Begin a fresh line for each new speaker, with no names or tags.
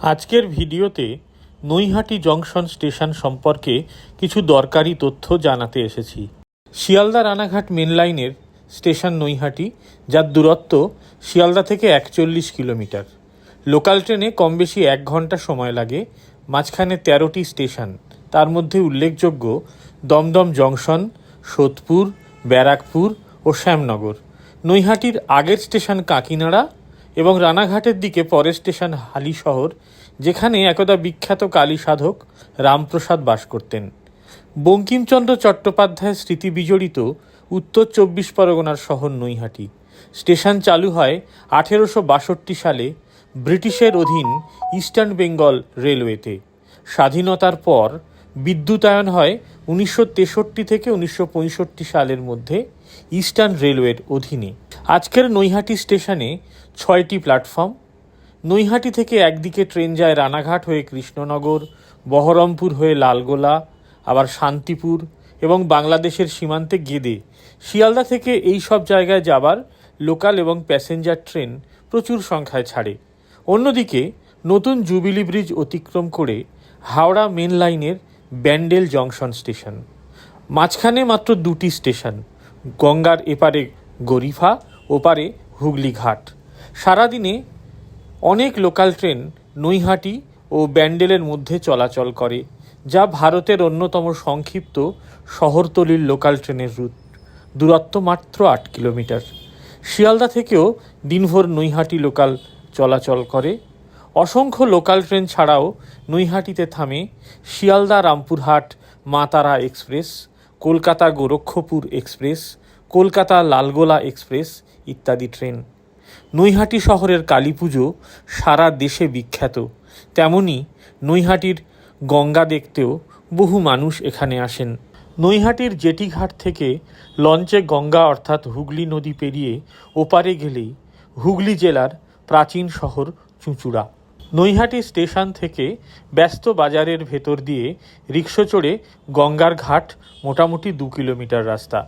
আজকের ভিডিওতে Naihati junction station সম্পর্কে কিছু দরকারি তথ্য জানাতে এসেছি। শিয়ালদা রানাঘাট মেন লাইনের স্টেশন নৈহাটি, যার দূরত্ব শিয়ালদা থেকে একচল্লিশ কিলোমিটার। লোকাল ট্রেনে কম বেশি এক ঘণ্টা সময় লাগে, মাঝখানে তেরোটি স্টেশন। তার মধ্যে উল্লেখযোগ্য দমদম জংশন, সোদপুর, ব্যারাকপুর ও শ্যামনগর। নৈহাটির আগের স্টেশন কাকিনাড়া এবং রানাঘাটের দিকে পরের স্টেশন হালি শহর, যেখানে একদা বিখ্যাত কালী সাধক রামপ্রসাদ বাস করতেন। বঙ্কিমচন্দ্র চট্টোপাধ্যায়ের স্মৃতি বিজড়িত উত্তর চব্বিশ পরগনার শহর নৈহাটি। স্টেশন চালু হয় আঠেরোশো বাষট্টি সালে ব্রিটিশের অধীন ইস্টার্ন বেঙ্গল রেলওয়েতে। স্বাধীনতার পর বিদ্যুতায়ন হয় উনিশশো তেষট্টি থেকে উনিশশো পঁয়ষট্টি সালের মধ্যে ইস্টার্ন রেলওয়ের অধীনে। আজকের নৈহাটি স্টেশনে ছয়টি প্ল্যাটফর্ম। নৈহাটি থেকে একদিকে ট্রেন যায় রানাঘাট হয়ে কৃষ্ণনগর, বহরমপুর হয়ে লালগোলা, আবার শান্তিপুর এবং বাংলাদেশের সীমান্তে গেদে। শিয়ালদা থেকে এই সব জায়গায় যাবার লোকাল এবং প্যাসেঞ্জার ট্রেন প্রচুর সংখ্যায় ছাড়ে। অন্যদিকে নতুন জুবিলি ব্রিজ অতিক্রম করে হাওড়া মেন লাইনের ব্যান্ডেল জংশন স্টেশন। মাঝখানে মাত্র দুটি স্টেশন, গঙ্গার এপারে গরিফা ওপারে হুগলি ঘাট। সারাদিনে অনেক লোকাল ট্রেন নৈহাটি ও ব্যান্ডেলের মধ্যে চলাচল করে, যা ভারতের অন্যতম সংক্ষিপ্ত শহরতলির লোকাল ট্রেনের রুট। দূরত্ব মাত্র আট কিলোমিটার। শিয়ালদা থেকেও দিনভর নৈহাটি লোকাল চলাচল করে। অসংখ্য লোকাল ট্রেন ছাড়াও নৈহাটিতে থামে Sealdah Rampurhat Maa Tara express, Kolkata Gorakhpur express, Kolkata Lalgola express ইত্যাদি ট্রেন। নৈহাটি শহরের কালী পুজো সারা দেশে বিখ্যাত। তেমনি নৈহাটির গঙ্গা দেখতেও বহু মানুষ এখানে আসেন। নৈহাটির জেটিঘাট থেকে লঞ্চে গঙ্গা অর্থাৎ হুগলি নদী পেরিয়ে ওপারে গেলেই হুগলি জেলার প্রাচীন শহর চুঁচুড়া। নৈহাটি স্টেশন থেকে ব্যস্ত বাজারের ভেতর দিয়ে রিক্সা চড়ে গঙ্গার ঘাট মোটামুটি দু কিলোমিটার রাস্তা।